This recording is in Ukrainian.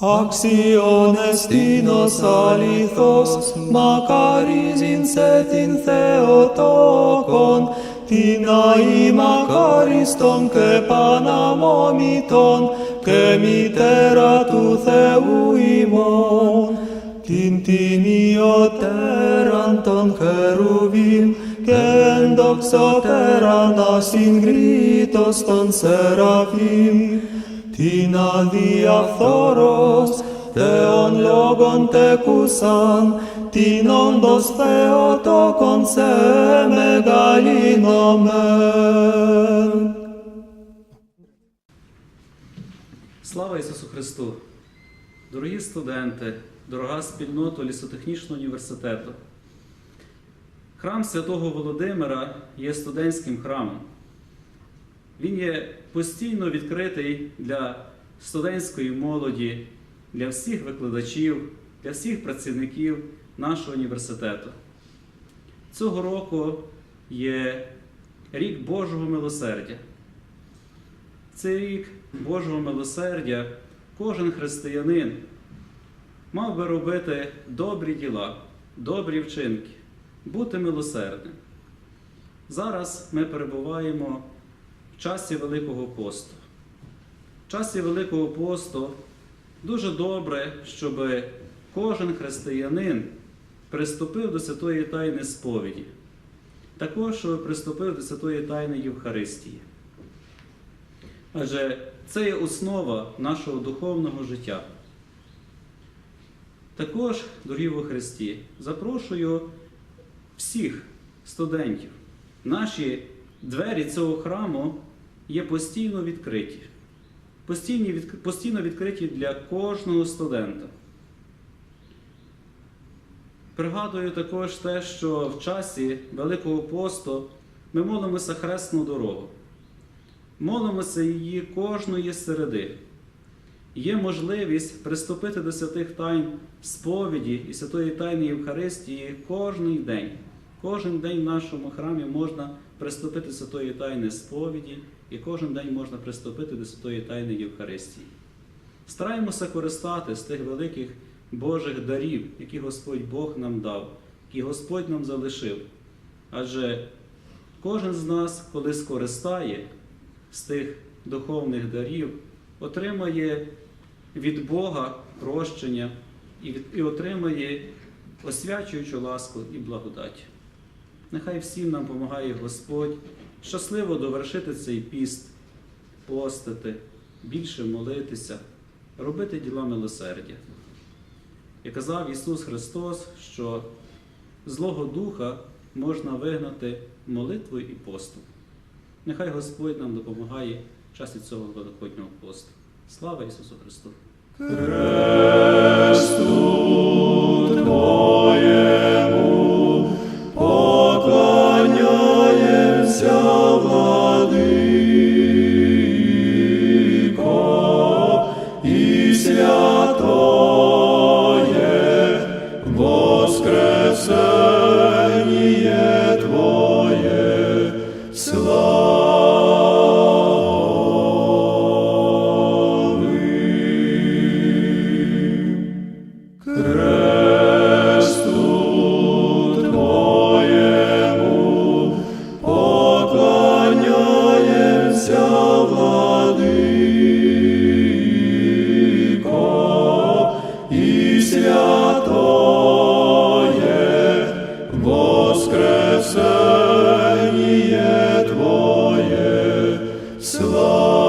Axion estinos alithos, Macaris inset in Theotokon, Tinai Macaris ton ke panamomiton, Ke mitera tu Theuimon, Tintinio teranton cherubim, Ke endoxoteran as ingritos ton serafim, Tinalia thoros, teon logon tecusan, tinondos theotokon seme galinomen. Слава Ісусу Христу! Дорогі студенти, дорога спільнота Лісотехнічного університету. Храм Святого Володимира є студентським храмом. Він є постійно відкритий для студентської молоді, для всіх викладачів, для всіх працівників нашого університету. Цього року є рік Божого милосердя. Цей рік Божого милосердя кожен християнин мав би робити добрі діла, добрі вчинки, бути милосердним. Зараз ми перебуваємо в часі Великого посту. В часі Великого посту дуже добре, щоб кожен християнин приступив до святої тайни сповіді, також приступив до святої тайни Євхаристії. Адже це є основа нашого духовного життя. Також, дорогі во Христі, запрошую всіх студентів. Наші двері цього храму є постійно відкриті. Постійно, відк- постійно відкриті для кожного студента. Пригадую також те, що в часі Великого посту ми молимося хресну дорогу. Молимося її кожної середи. Є можливість приступити до святих тайн сповіді і святої тайни Євхаристії кожен день. Кожен день в нашому храмі можна приступити до святої тайни сповіді, і кожен день можна приступити до святої тайни Євхаристії. Стараємося користати з тих великих Божих дарів, які Господь Бог нам дав, які Господь нам залишив. Адже кожен з нас, коли скористає з тих духовних дарів, отримає від Бога прощення і, від, і отримає освячуючу ласку і благодать. Нехай всім нам допомагає Господь щасливо довершити цей піст, постити, більше молитися, робити діла милосердя. І казав Ісус Христос, що Злого Духа можна вигнати молитвою і постом. Нехай Господь нам допомагає в часі цього Великоднього посту. Слава Ісусу Христу! Христу Христу Твоєму і святоє воскресеніє слава.